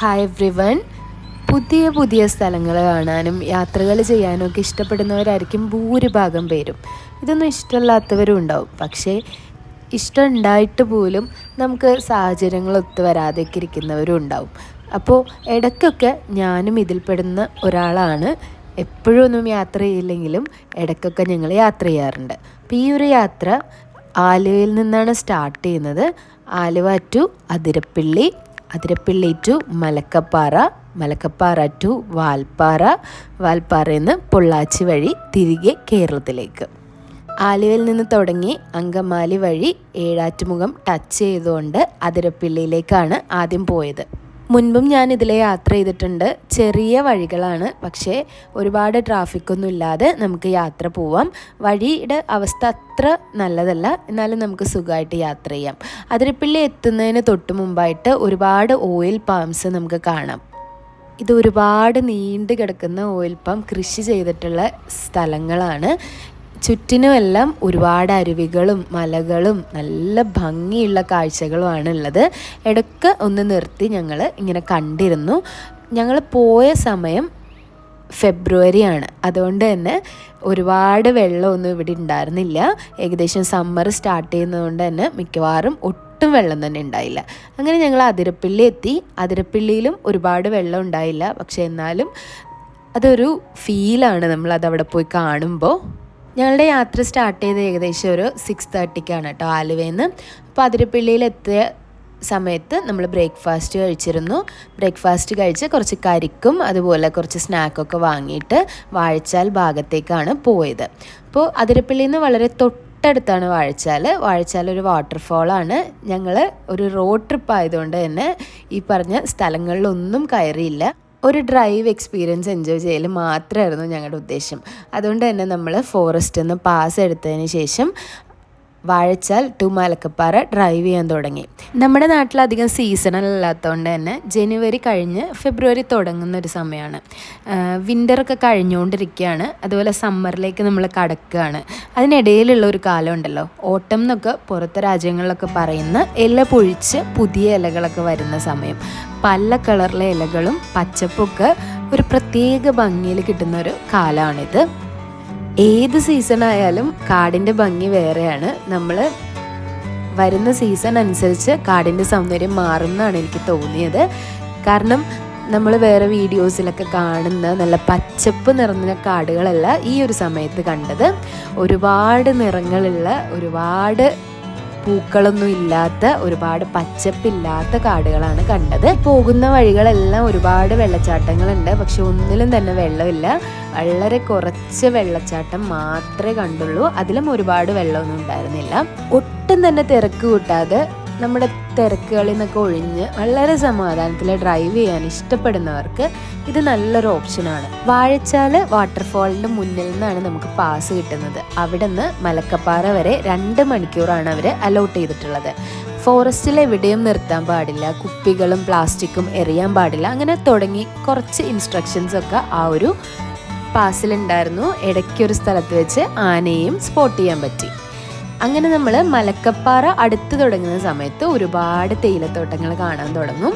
Hi every one പുതിയ പുതിയ സ്ഥലങ്ങൾ കാണാനും യാത്രകൾ ചെയ്യാനും ഒക്കെ ഇഷ്ടപ്പെടുന്നവരായിരിക്കും ഭൂരിഭാഗം പേരും. ഇതൊന്നും ഇഷ്ടമില്ലാത്തവരും ഉണ്ടാവും. പക്ഷേ ഇഷ്ടം ഉണ്ടായിട്ട് പോലും നമുക്ക് സാഹചര്യങ്ങൾ ഒത്തു വരാതെയൊക്കെ ഇരിക്കുന്നവരും ഉണ്ടാവും. അപ്പോൾ ഇടയ്ക്കൊക്കെ ഞാനും ഇതിൽപ്പെടുന്ന ഒരാളാണ്. എപ്പോഴും ഒന്നും യാത്ര ചെയ്യില്ലെങ്കിലും ഇടയ്ക്കൊക്കെ ഞങ്ങൾ യാത്ര ചെയ്യാറുണ്ട്. അപ്പോൾ ഈ ഒരു യാത്ര ആലുവയിൽ നിന്നാണ് സ്റ്റാർട്ട് ചെയ്യുന്നത്. Aluva to Athirappilly Athirappilly to Malakkappara Malakkappara to Valparai. വാൽപ്പാറയിൽ നിന്ന് പൊള്ളാച്ചി വഴി തിരികെ കേരളത്തിലേക്ക്. ആലുവയിൽ നിന്ന് തുടങ്ങി അങ്കമാലി വഴി ഏഴാറ്റുമുഖം ടച്ച് ചെയ്തുകൊണ്ട് അതിരപ്പിള്ളിയിലേക്കാണ് ആദ്യം പോയത്. മുൻപും ഞാൻ ഇതിലെ യാത്ര ചെയ്തിട്ടുണ്ട്. ചെറിയ വഴികളാണ്. പക്ഷേ ഒരുപാട് ട്രാഫിക്കൊന്നും ഇല്ലാതെ നമുക്ക് യാത്ര പോവാം. വഴിയുടെ അവസ്ഥ അത്ര നല്ലതല്ല. എന്നാലും നമുക്ക് സുഖമായിട്ട് യാത്ര ചെയ്യാം. അതിരപ്പിള്ളി എത്തുന്നതിന് തൊട്ട് മുമ്പായിട്ട് ഒരുപാട് ഓയിൽ പാംസ് നമുക്ക് കാണാം. ഇത് ഒരുപാട് നീണ്ടു കിടക്കുന്ന ഓയിൽ പാം കൃഷി ചെയ്തിട്ടുള്ള സ്ഥലങ്ങളാണ്. ചുറ്റിനുമെല്ലാം ഒരുപാട് അരുവികളും മലകളും നല്ല ഭംഗിയുള്ള കാഴ്ചകളുമാണ് ഉള്ളത് ഇടയ്ക്ക് ഒന്ന് നിർത്തി ഞങ്ങൾ ഇങ്ങനെ കണ്ടിരുന്നു. ഞങ്ങൾ പോയ സമയം ഫെബ്രുവരി ആണ് അതുകൊണ്ട് തന്നെ ഒരുപാട് വെള്ളമൊന്നും ഇവിടെ ഉണ്ടായിരുന്നില്ല. ഏകദേശം സമ്മർ സ്റ്റാർട്ട് ചെയ്യുന്നതുകൊണ്ട് തന്നെ മിക്കവാറും ഒട്ടും വെള്ളം തന്നെ ഉണ്ടായില്ല. അങ്ങനെ ഞങ്ങൾ അതിരപ്പള്ളി എത്തി. അതിരപ്പള്ളിയിലും ഒരുപാട് വെള്ളം ഉണ്ടായില്ല. പക്ഷേ എന്നാലും അതൊരു ഫീലാണ് നമ്മൾ അതവിടെ പോയി കാണുമ്പോൾ ഞങ്ങളുടെ യാത്ര സ്റ്റാർട്ട് ചെയ്ത് ഏകദേശം ഒരു സിക്സ് തേർട്ടിക്കാണ് കേട്ടോ ആലുവയിൽ നിന്ന് അപ്പോൾ അതിരപ്പള്ളിയിൽ എത്തിയ സമയത്ത് നമ്മൾ ബ്രേക്ക്ഫാസ്റ്റ് കഴിച്ചിരുന്നു. ബ്രേക്ക്ഫാസ്റ്റ് കഴിച്ച് കുറച്ച് കരിക്കും അതുപോലെ കുറച്ച് സ്നാക്കൊക്കെ വാങ്ങിയിട്ട് വാഴച്ചാൽ ഭാഗത്തേക്കാണ് പോയത്. അപ്പോൾ അതിരപ്പള്ളിയിൽ നിന്ന് വളരെ തൊട്ടടുത്താണ് വാഴച്ചാൽ. വാഴച്ചാൽ ഒരു വാട്ടർഫോളാണ് ഞങ്ങൾ ഒരു റോഡ് ട്രിപ്പ് ആയതുകൊണ്ട് തന്നെ ഈ പറഞ്ഞ സ്ഥലങ്ങളിലൊന്നും കയറിയില്ല. ഒരു ഡ്രൈവ് എക്സ്പീരിയൻസ് എൻജോയ് ചെയ്യൽ മാത്രമായിരുന്നു ഞങ്ങളുടെ ഉദ്ദേശം. അതുകൊണ്ട് തന്നെ നമ്മൾ ഫോറസ്റ്റിൽ നിന്ന് പാസ് എടുത്തതിന് ശേഷം വാഴച്ചാൽ ടു മലക്കപ്പാറ ഡ്രൈവ് ചെയ്യാൻ തുടങ്ങി. നമ്മുടെ നാട്ടിൽ അധികം സീസണൽ അല്ലാത്തതുകൊണ്ട് തന്നെ ജനുവരി കഴിഞ്ഞ് ഫെബ്രുവരി തുടങ്ങുന്ന ഒരു സമയമാണ് വിന്ററൊക്കെ കഴിഞ്ഞുകൊണ്ടിരിക്കുകയാണ്. അതുപോലെ സമ്മറിലേക്ക് നമ്മൾ കടക്കുകയാണ്. അതിനിടയിലുള്ള ഒരു കാലം ഉണ്ടല്ലോ. ഓട്ടം എന്നൊക്കെ പുറത്തെ രാജ്യങ്ങളിലൊക്കെ പറയുന്ന ഇല പൊഴിച്ച് പുതിയ ഇലകളൊക്കെ വരുന്ന സമയം. പല കളറിലെ ഇലകളും പച്ചപ്പൊക്കെ ഒരു പ്രത്യേക ഭംഗിയിൽ കിട്ടുന്ന ഒരു കാലമാണിത്. ഏത് സീസൺ ആയാലും കാടിന്റെ ഭംഗി വേറെയാണ്. നമ്മൾ വരുന്ന സീസൺ അനുസരിച്ച് കാടിന്റെ സൗന്ദര്യം മാറുമെന്നാണ് എനിക്ക് തോന്നിയത്. കാരണം നമ്മൾ വേറെ വീഡിയോസിലൊക്കെ കാണുന്ന നല്ല പച്ചപ്പ് നിറഞ്ഞ കാടുകളല്ല ഈ ഒരു സമയത്ത് കണ്ടത്. ഒരുപാട് നിറങ്ങളുള്ള ഒരുപാട് പൂക്കളൊന്നും ഇല്ലാത്ത ഒരുപാട് പച്ചപ്പില്ലാത്ത കാടുകളാണ് കണ്ടത്. പോകുന്ന വഴികളെല്ലാം ഒരുപാട് വെള്ളച്ചാട്ടങ്ങളുണ്ട്. പക്ഷെ ഒന്നിലും തന്നെ വെള്ളമില്ല. വളരെ കുറച്ച് വെള്ളച്ചാട്ടം മാത്രമേ കണ്ടുള്ളൂ. അതിലും ഒരുപാട് വെള്ളമൊന്നും ഉണ്ടായിരുന്നില്ല. ഒട്ടും തന്നെ തിരക്ക് കൂട്ടാതെ നമ്മുടെ തിരക്കുകളിൽ നിന്നൊക്കെ ഒഴിഞ്ഞ് വളരെ സമാധാനത്തിൽ ഡ്രൈവ് ചെയ്യാൻ ഇഷ്ടപ്പെടുന്നവർക്ക് ഇത് നല്ലൊരു ഓപ്ഷനാണ് വാഴച്ചാൽ വാട്ടർഫാളിന്റെ മുന്നിൽ നിന്നാണ് നമുക്ക് പാസ് കിട്ടുന്നത്. അവിടെ നിന്ന് മലക്കപ്പാറ വരെ രണ്ട് മണിക്കൂറാണ് അവർ അലോട്ട് ചെയ്തിട്ടുള്ളത്. ഫോറസ്റ്റിൽ എവിടെയും നിർത്താൻ പാടില്ല കുപ്പികളും പ്ലാസ്റ്റിക്കും എറിയാൻ പാടില്ല അങ്ങനെ തുടങ്ങി കുറച്ച് ഇൻസ്ട്രക്ഷൻസ് ഒക്കെ ആ ഒരു പാസിലുണ്ടായിരുന്നു ഇടയ്ക്കൊരു സ്ഥലത്ത് വെച്ച് ആനയും സ്പോട്ട് ചെയ്യാൻ പറ്റി. അങ്ങനെ നമ്മൾ മലക്കപ്പാറ അടുത്ത് തുടങ്ങുന്ന സമയത്ത് ഒരുപാട് തേയിലത്തോട്ടങ്ങൾ കാണാൻ തുടങ്ങും.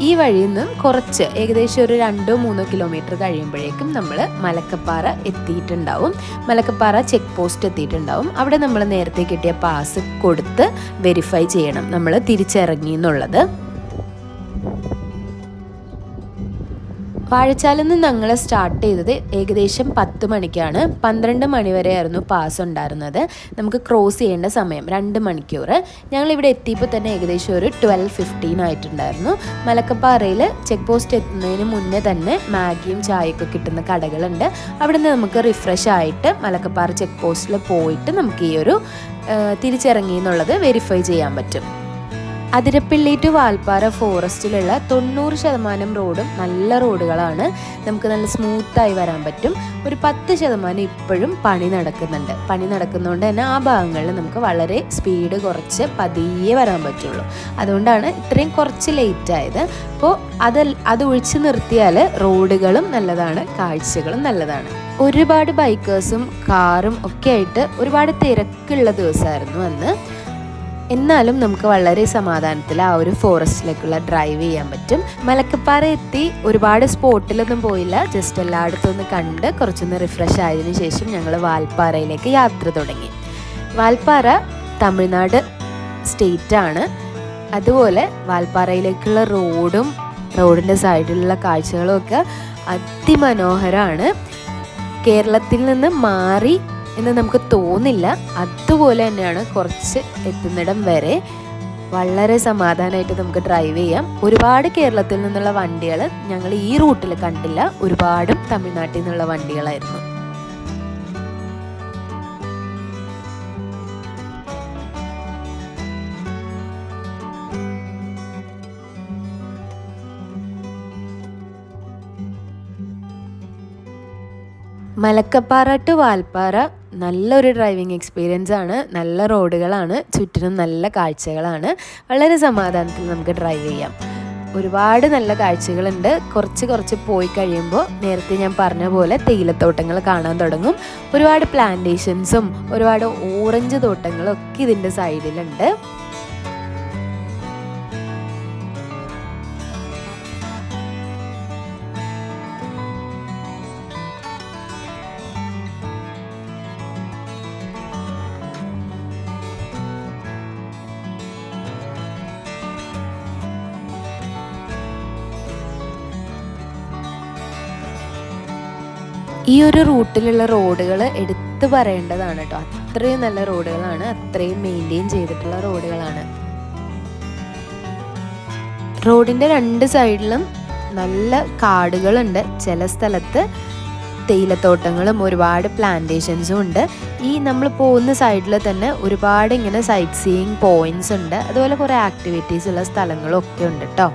ഈ വഴിയിൽ നിന്നും കുറച്ച് ഏകദേശം ഒരു രണ്ടോ മൂന്നോ കിലോമീറ്റർ കഴിയുമ്പോഴേക്കും നമ്മൾ മലക്കപ്പാറ എത്തിയിട്ടുണ്ടാവും. മലക്കപ്പാറ ചെക്ക് പോസ്റ്റ് എത്തിയിട്ടുണ്ടാവും. അവിടെ നമ്മൾ നേരത്തെ കിട്ടിയ പാസ് കൊടുത്ത് വെരിഫൈ ചെയ്യണം. നമ്മൾ തിരിച്ചിറങ്ങി എന്നുള്ളത്. വാഴച്ചാലിൽ നിന്ന് ഞങ്ങൾ സ്റ്റാർട്ട് ചെയ്തത് ഏകദേശം പത്ത് മണിക്കാണ്. പന്ത്രണ്ട് മണി പാസ് ഉണ്ടായിരുന്നത്. നമുക്ക് ക്രോസ് ചെയ്യേണ്ട സമയം രണ്ട് മണിക്കൂർ. ഞങ്ങൾ ഇവിടെ എത്തിയപ്പോൾ തന്നെ ഏകദേശം ഒരു ട്വൽവ് ഫിഫ്റ്റീൻ ആയിട്ടുണ്ടായിരുന്നു. മലക്കപ്പാറയിൽ ചെക്ക് പോസ്റ്റ് എത്തുന്നതിന് മുന്നേ തന്നെ മാഗിയും ചായയൊക്കെ കിട്ടുന്ന കടകളുണ്ട്. അവിടെ നിന്ന് നമുക്ക് റിഫ്രഷ് ആയിട്ട് മലക്കപ്പാറ ചെക്ക് പോസ്റ്റിൽ പോയിട്ട് നമുക്ക് ഈ ഒരു തിരിച്ചിറങ്ങി എന്നുള്ളത് വെരിഫൈ ചെയ്യാൻ പറ്റും. അതിരപ്പള്ളി ടു വാൽപ്പാറ ഫോറസ്റ്റിലുള്ള തൊണ്ണൂറ് ശതമാനം റോഡും നല്ല റോഡുകളാണ്. നമുക്ക് നല്ല സ്മൂത്തായി വരാൻ പറ്റും. ഒരു പത്ത് ശതമാനം ഇപ്പോഴും പണി നടക്കുന്നുണ്ട്. പണി നടക്കുന്നതുകൊണ്ട് തന്നെ ആ ഭാഗങ്ങളിൽ നമുക്ക് വളരെ സ്പീഡ് കുറച്ച് പതിയെ വരാൻ പറ്റുള്ളൂ. അതുകൊണ്ടാണ് ഇത്രയും കുറച്ച് ലേറ്റ് ആയത്. അപ്പോൾ അത് അത് ഒഴിച്ചു നിർത്തിയാൽ റോഡുകളും നല്ലതാണ് കാഴ്ചകളും നല്ലതാണ്. ഒരുപാട് ബൈക്കേഴ്സും കാറും ഒക്കെ ആയിട്ട് ഒരുപാട് തിരക്കുള്ള ദിവസമായിരുന്നു അന്ന്. എന്നാലും നമുക്ക് വളരെ സമാധാനത്തിൽ ആ ഒരു ഫോറസ്റ്റിലേക്കുള്ള ഡ്രൈവ് ചെയ്യാൻ പറ്റും. മലക്കപ്പാറ എത്തി. ഒരുപാട് സ്പോട്ടിലൊന്നും പോയില്ല. ജസ്റ്റ് എല്ലായിടത്തും ഒന്ന് കണ്ട് കുറച്ചൊന്ന് റിഫ്രഷ് ആയതിനു ശേഷം ഞങ്ങൾ വാൽപ്പാറയിലേക്ക് യാത്ര തുടങ്ങി. വാൽപ്പാറ തമിഴ്നാട് സ്റ്റേറ്റ് ആണ്. അതുപോലെ വാൽപ്പാറയിലേക്കുള്ള റോഡും റോഡിന്റെ സൈഡിലുള്ള കാഴ്ചകളും ഒക്കെ അതിമനോഹരമാണ്. കേരളത്തിൽ നിന്ന് മാറി എന്ന് നമുക്ക് തോന്നില്ല. അതുപോലെ തന്നെയാണ് കുറച്ച് എത്തുന്നിടം വരെ വളരെ സമാധാനമായിട്ട് നമുക്ക് ഡ്രൈവ് ചെയ്യാം. ഒരുപാട് കേരളത്തിൽ നിന്നുള്ള വണ്ടികൾ ഞങ്ങൾ ഈ റൂട്ടിൽ കണ്ടില്ല. ഒരുപാടും തമിഴ്നാട്ടിൽ നിന്നുള്ള വണ്ടികളായിരുന്നു. മലക്കപ്പാറ ടു വാൽപ്പാറ നല്ലൊരു ഡ്രൈവിംഗ് എക്സ്പീരിയൻസ് ആണ്. നല്ല റോഡുകളാണ്. ചുറ്റിനും നല്ല കാഴ്ചകളാണ്. വളരെ സമാധാനത്തിൽ നമുക്ക് ഡ്രൈവ് ചെയ്യാം. ഒരുപാട് നല്ല കാഴ്ചകളുണ്ട്. കുറച്ച് കുറച്ച് പോയി കഴിയുമ്പോൾ നേരത്തെ ഞാൻ പറഞ്ഞ പോലെ തേയിലത്തോട്ടങ്ങൾ കാണാൻ തുടങ്ങും. ഒരുപാട് പ്ലാന്റേഷൻസും ഒരുപാട് ഓറഞ്ച് തോട്ടങ്ങളും ഒക്കെ ഇതിന്റെ സൈഡിലുണ്ട് ഈ ഒരു റൂട്ടിലുള്ള റോഡുകൾ എടുത്തു പറയേണ്ടതാണ് കേട്ടോ. അത്രയും നല്ല റോഡുകളാണ്. അത്രയും മെയിന്റെയിൻ ചെയ്തിട്ടുള്ള റോഡുകളാണ്. റോഡിന്റെ രണ്ട് സൈഡിലും നല്ല കാടുകളുണ്ട്. ചില സ്ഥലത്ത് തേയിലത്തോട്ടങ്ങളും ഒരുപാട് പ്ലാന്റേഷൻസും ഉണ്ട്. ഈ നമ്മൾ പോകുന്ന സൈഡിൽ തന്നെ ഒരുപാട് ഇങ്ങനെ സൈറ്റ് സീയിങ് പോയിന്റ്സ് ഉണ്ട്. അതുപോലെ കുറേ ആക്ടിവിറ്റീസ് ഉള്ള സ്ഥലങ്ങളും ഒക്കെ ഉണ്ട് കേട്ടോ.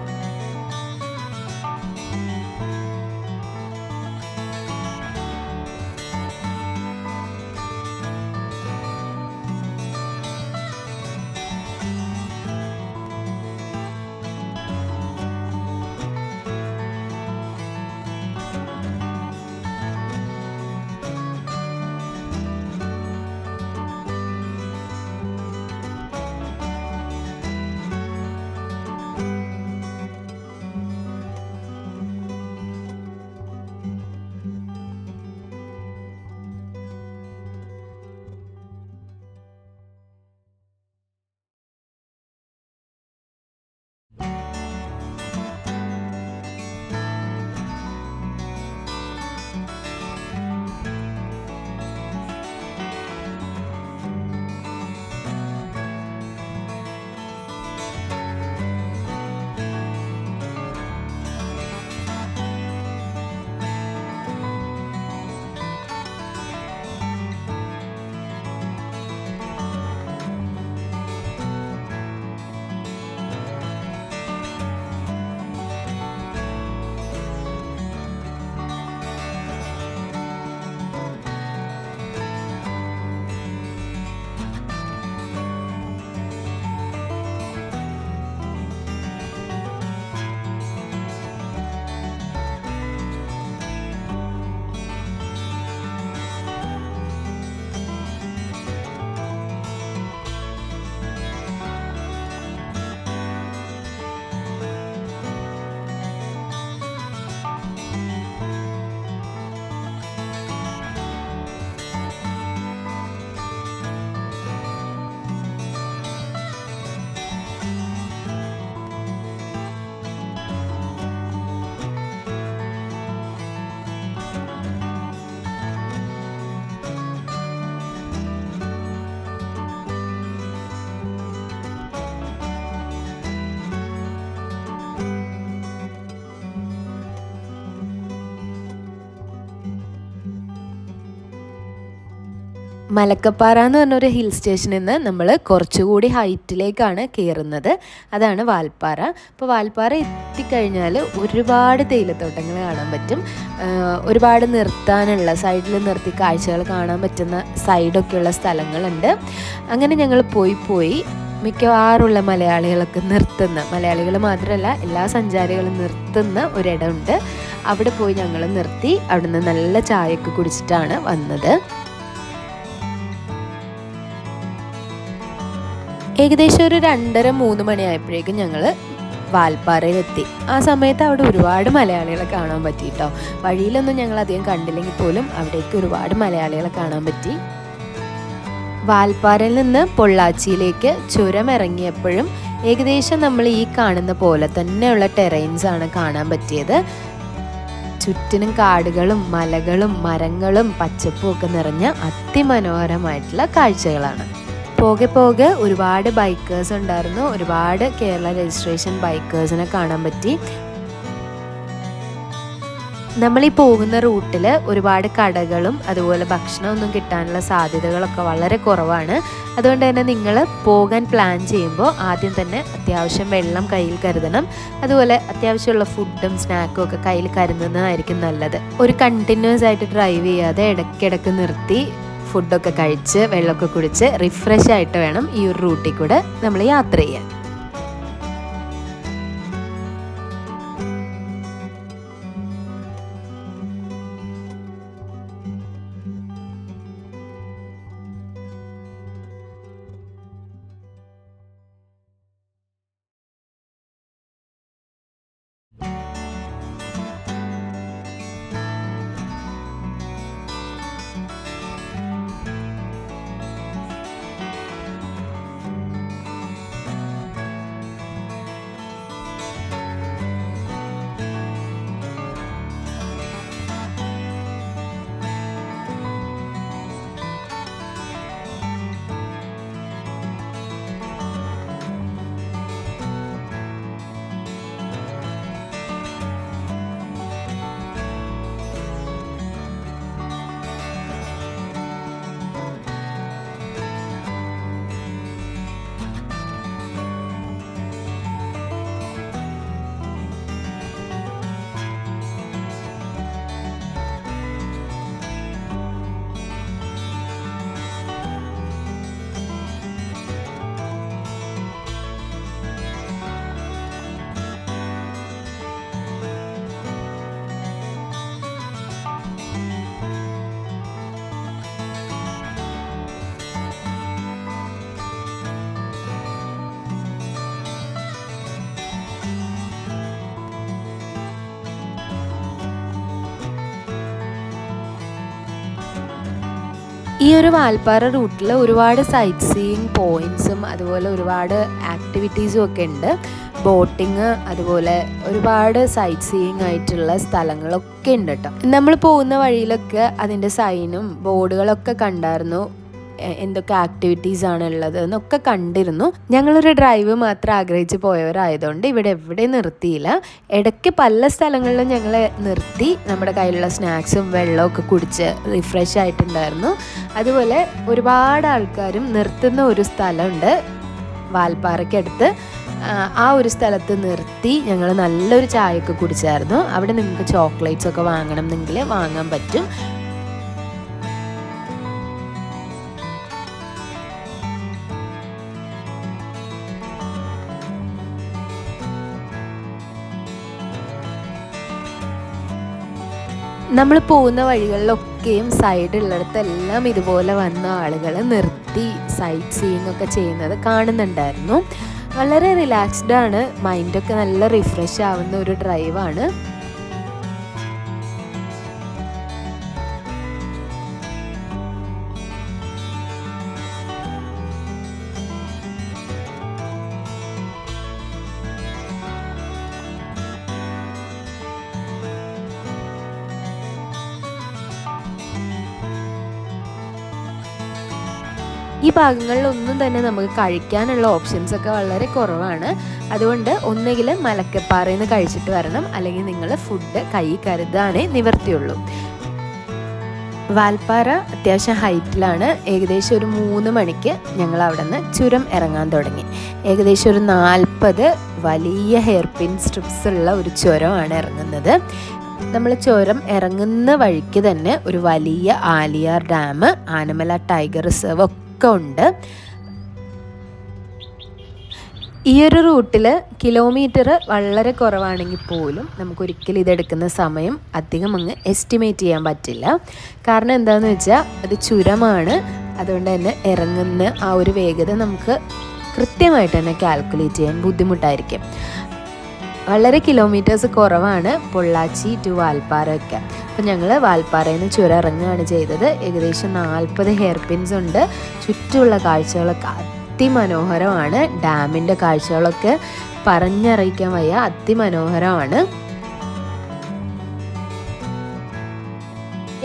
മലക്കപ്പാറ എന്ന് പറഞ്ഞൊരു ഹിൽ സ്റ്റേഷനിൽ നിന്ന് നമ്മൾ കുറച്ചുകൂടി ഹൈറ്റിലേക്കാണ് കയറുന്നത് അതാണ് വാൽപ്പാറ. അപ്പോൾ വാൽപ്പാറ എത്തിക്കഴിഞ്ഞാൽ ഒരുപാട് തേയിലത്തോട്ടങ്ങൾ കാണാൻ പറ്റും. ഒരുപാട് നിർത്താനുള്ള സൈഡിൽ നിർത്തി കാഴ്ചകൾ കാണാൻ പറ്റുന്ന സൈഡൊക്കെയുള്ള സ്ഥലങ്ങളുണ്ട്. അങ്ങനെ ഞങ്ങൾ പോയി പോയി മിക്കവാറുള്ള മലയാളികളൊക്കെ നിർത്തുന്ന മലയാളികൾ മാത്രമല്ല എല്ലാ സഞ്ചാരികളും നിർത്തുന്ന ഒരിടമുണ്ട്. അവിടെ പോയി ഞങ്ങൾ നിർത്തി അവിടുന്ന് നല്ല ചായയൊക്കെ കുടിച്ചിട്ടാണ് വന്നത്. ഏകദേശം ഒരു രണ്ടര മൂന്ന് മണിയായപ്പോഴേക്കും ഞങ്ങൾ വാൽപ്പാറയിലെത്തി. ആ സമയത്ത് അവിടെ ഒരുപാട് മലയാളികളെ കാണാൻ പറ്റി കേട്ടോ വഴിയിലൊന്നും ഞങ്ങൾ അധികം കണ്ടില്ലെങ്കിൽ പോലും അവിടേക്ക് ഒരുപാട് മലയാളികളെ കാണാൻ പറ്റി. വാൽപ്പാറയിൽ നിന്ന് പൊള്ളാച്ചിയിലേക്ക് ചുരം ഇറങ്ങിയപ്പോഴും ഏകദേശം നമ്മൾ ഈ കാണുന്ന പോലെ തന്നെയുള്ള ടെറൈൻസ് ആണ് കാണാൻ പറ്റിയത്. ചുറ്റിനും കാടുകളും മലകളും മരങ്ങളും പച്ചപ്പും ഒക്കെ നിറഞ്ഞ അതിമനോഹരമായിട്ടുള്ള കാഴ്ചകളാണ്. പോകെ പോകെ ഒരുപാട് ബൈക്കേഴ്സ് ഉണ്ടായിരുന്നു. ഒരുപാട് കേരള രജിസ്ട്രേഷൻ ബൈക്കേഴ്സിനെ കാണാൻ പറ്റി. നമ്മൾ ഈ പോകുന്ന റൂട്ടിൽ ഒരുപാട് കടകളും അതുപോലെ ഭക്ഷണമൊന്നും കിട്ടാനുള്ള സാധ്യതകളൊക്കെ വളരെ കുറവാണ്. അതുകൊണ്ട് തന്നെ നിങ്ങൾ പോകാൻ പ്ലാൻ ചെയ്യുമ്പോൾ ആദ്യം തന്നെ അത്യാവശ്യം വെള്ളം കയ്യിൽ കരുതണം. അതുപോലെ അത്യാവശ്യമുള്ള ഫുഡും സ്നാക്കും ഒക്കെ കയ്യിൽ കരുതുന്നതായിരിക്കും നല്ലത്. ഒരു കണ്ടിന്യൂസ് ആയിട്ട് ഡ്രൈവ് ചെയ്യാതെ ഇടയ്ക്കിടയ്ക്ക് നിർത്തി ഫുഡൊക്കെ കഴിച്ച് വെള്ളമൊക്കെ കുടിച്ച് റിഫ്രഷ് ആയിട്ട് വേണം ഈ ഒരു റൂട്ടിൽ കൂടെ നമ്മൾ യാത്ര ചെയ്യാൻ. ഈ ഒരു വാൽപ്പാറ റൂട്ടിൽ ഒരുപാട് സൈറ്റ് സീയിങ് പോയിന്റ്സും അതുപോലെ ഒരുപാട് ആക്ടിവിറ്റീസും ഒക്കെ ഉണ്ട്. ബോട്ടിങ് അതുപോലെ ഒരുപാട് സൈറ്റ് സീയിങ് ആയിട്ടുള്ള സ്ഥലങ്ങളൊക്കെ ഉണ്ട് കേട്ടോ. നമ്മൾ പോകുന്ന വഴിയിലൊക്കെ അതിന്റെ സൈനും ബോർഡുകളൊക്കെ കണ്ടായിരുന്നു. എന്തൊക്കെ ആക്ടിവിറ്റീസ് ആണ് ഉള്ളത് എന്നൊക്കെ കണ്ടിരുന്നു. ഞങ്ങളൊരു ഡ്രൈവ് മാത്രം ആഗ്രഹിച്ച് പോയവരായതുകൊണ്ട് ഇവിടെ എവിടെ നിർത്തിയില്ല. ഇടയ്ക്ക് പല സ്ഥലങ്ങളിലും ഞങ്ങൾ നിർത്തി. നമ്മുടെ കയ്യിലുള്ള സ്നാക്സും വെള്ളമൊക്കെ കുടിച്ച് റിഫ്രഷ് ആയിട്ടുണ്ടായിരുന്നു. അതുപോലെ ഒരുപാട് ആൾക്കാരും നിർത്തുന്ന ഒരു സ്ഥലമുണ്ട് വാൽപ്പാറയ്ക്കടുത്ത്. ആ, ഒരു സ്ഥലത്ത് നിർത്തി ഞങ്ങൾ നല്ലൊരു ചായയൊക്കെ കുടിച്ചായിരുന്നു. അവിടെ നിങ്ങൾക്ക് ചോക്ലേറ്റ്സ് ഒക്കെ വാങ്ങണം എന്നെങ്കിൽ വാങ്ങാൻ പറ്റും. നമ്മൾ പോകുന്ന വഴികളിലൊക്കെയും സൈഡുള്ളിടത്തെല്ലാം ഇതുപോലെ വന്ന ആളുകൾ നിർത്തി സൈറ്റ് സീയിങ് ഒക്കെ ചെയ്യുന്നത് കാണുന്നുണ്ടായിരുന്നു. വളരെ റിലാക്സ്ഡ് ആണ്. മൈൻഡൊക്കെ നല്ല റിഫ്രഷ് ആവുന്ന ഒരു ഡ്രൈവാണ് ഈ ഭാഗങ്ങളിലൊന്നും തന്നെ നമുക്ക് കഴിക്കാനുള്ള ഓപ്ഷൻസ് ഒക്കെ വളരെ കുറവാണ്. അതുകൊണ്ട് ഒന്നുകിൽ മലക്കപ്പാറയിൽ നിന്ന് കഴിച്ചിട്ട് വരണം. അല്ലെങ്കിൽ നിങ്ങൾ ഫുഡ് കൈ കരുതാനേ നിവർത്തിയുള്ളൂ വാൽപ്പാറ അത്യാവശ്യം ഹൈറ്റിലാണ് ഏകദേശം ഒരു മൂന്ന് മണിക്ക് ഞങ്ങൾ അവിടെ നിന്ന് ചുരം ഇറങ്ങാൻ തുടങ്ങി. ഏകദേശം ഒരു നാൽപ്പത് വലിയ ഹെയർ പിൻ സ്ട്രിപ്സ് ഉള്ള ഒരു ചുരമാണ് ഇറങ്ങുന്നത്. നമ്മൾ ചുരം ഇറങ്ങുന്ന വഴിക്ക് തന്നെ ഒരു വലിയ Aliyar dam Anamalai tiger reserve ഒക്കെ ഉണ്ട്. ഈ ഒരു റൂട്ടിൽ കിലോമീറ്റർ വളരെ കുറവാണെങ്കിൽ പോലും നമുക്കൊരിക്കലും ഇതെടുക്കുന്ന സമയം അധികം അങ്ങ് എസ്റ്റിമേറ്റ് ചെയ്യാൻ പറ്റില്ല. കാരണം എന്താണെന്ന് വെച്ചാൽ അത് ചുരമാണ്. അതുകൊണ്ട് തന്നെ ഇറങ്ങുന്ന ആ ഒരു വേഗത നമുക്ക് കൃത്യമായിട്ട് തന്നെ കാൽക്കുലേറ്റ് ചെയ്യാൻ ബുദ്ധിമുട്ടായിരിക്കും. വളരെ കിലോമീറ്റേഴ്സ് കുറവാണ് പൊള്ളാച്ചി ടു വാൽപ്പാറ ഒക്കെ അപ്പം ഞങ്ങൾ വാൽപ്പാറയിൽ നിന്ന് ചുരം ഇറങ്ങുകയാണ് ചെയ്തത്. ഏകദേശം നാൽപ്പത് ഹെയർ പിൻസ് ഉണ്ട്. ചുറ്റുമുള്ള കാഴ്ചകളൊക്കെ അതിമനോഹരമാണ്. ഡാമിന്റെ കാഴ്ചകളൊക്കെ പറഞ്ഞറിയിക്കാൻ വയ്യ. അതിമനോഹരമാണ്.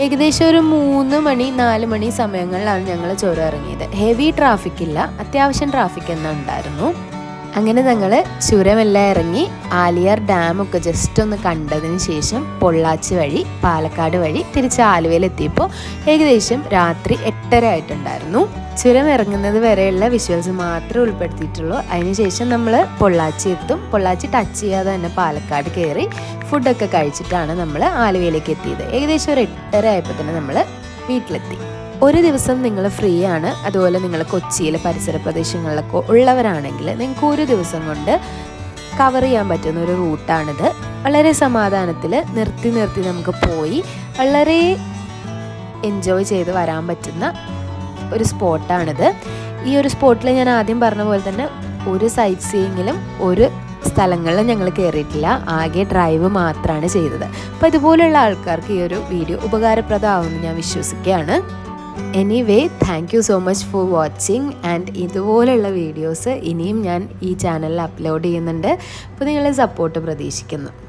ഏകദേശം ഒരു മൂന്ന് മണി നാല് മണി സമയങ്ങളിലാണ് ഞങ്ങൾ ചുരം ഇറങ്ങിയത് ഹെവി ട്രാഫിക് ഇല്ല. അത്യാവശ്യം ട്രാഫിക് തന്നെ ഉണ്ടായിരുന്നു. അങ്ങനെ ഞങ്ങൾ ചുരമെല്ലാം ഇറങ്ങി ആലിയാർ ഡാമൊക്കെ ജസ്റ്റ് ഒന്ന് കണ്ടതിന് ശേഷം പൊള്ളാച്ചി വഴി പാലക്കാട് വഴി തിരിച്ച് ആലുവയിലെത്തിയപ്പോൾ ഏകദേശം രാത്രി എട്ടര ആയിട്ടുണ്ടായിരുന്നു. ചുരം ഇറങ്ങുന്നത് വരെയുള്ള വിഷ്വൽസ് മാത്രമേ ഉൾപ്പെടുത്തിയിട്ടുള്ളൂ. അതിനുശേഷം നമ്മൾ പൊള്ളാച്ചി എത്തും. പൊള്ളാച്ചി ടച്ച് ചെയ്യാതെ തന്നെ പാലക്കാട് കയറി ഫുഡൊക്കെ കഴിച്ചിട്ടാണ് നമ്മൾ ആലുവയിലേക്ക് എത്തിയത്. ഏകദേശം ഒരു എട്ടര ആയപ്പോൾ തന്നെ നമ്മൾ വീട്ടിലെത്തി. ഒരു ദിവസം നിങ്ങൾ ഫ്രീ ആണ് അതുപോലെ നിങ്ങൾ കൊച്ചിയിലെ പരിസര പ്രദേശങ്ങളിലൊക്കെ ഉള്ളവരാണെങ്കിൽ നിങ്ങൾക്ക് ഒരു ദിവസം കൊണ്ട് കവർ ചെയ്യാൻ പറ്റുന്ന ഒരു റൂട്ടാണിത്. വളരെ സമാധാനത്തിൽ നിർത്തി നിർത്തി നമുക്ക് പോയി വളരെ എൻജോയ് ചെയ്ത് വരാൻ പറ്റുന്ന ഒരു സ്പോട്ടാണിത്. ഈ ഒരു സ്പോട്ടിൽ ഞാൻ ആദ്യം പറഞ്ഞ പോലെ തന്നെ ഒരു സൈറ്റ് സീയിങ്ങിലും ഒരു സ്ഥലങ്ങളിലും ഞങ്ങൾ കയറിയിട്ടില്ല. ആകെ ഡ്രൈവ് മാത്രമാണ് ചെയ്തത്. അപ്പോൾ ഇതുപോലെയുള്ള ആൾക്കാർക്ക് ഈ ഒരു വീഡിയോ ഉപകാരപ്രദമാകുമെന്ന് ഞാൻ വിശ്വസിക്കുകയാണ്. Anyway thank you so much for watching and ഇതുപോലുള്ള വീഡിയോസ് ഇനിയും ഞാൻ ഈ ചാനലിൽ അപ്ലോഡ് ചെയ്യുന്നുണ്ട്. അപ്പോൾ നിങ്ങളെ സപ്പോർട്ട് പ്രതീക്ഷിക്കുന്നു.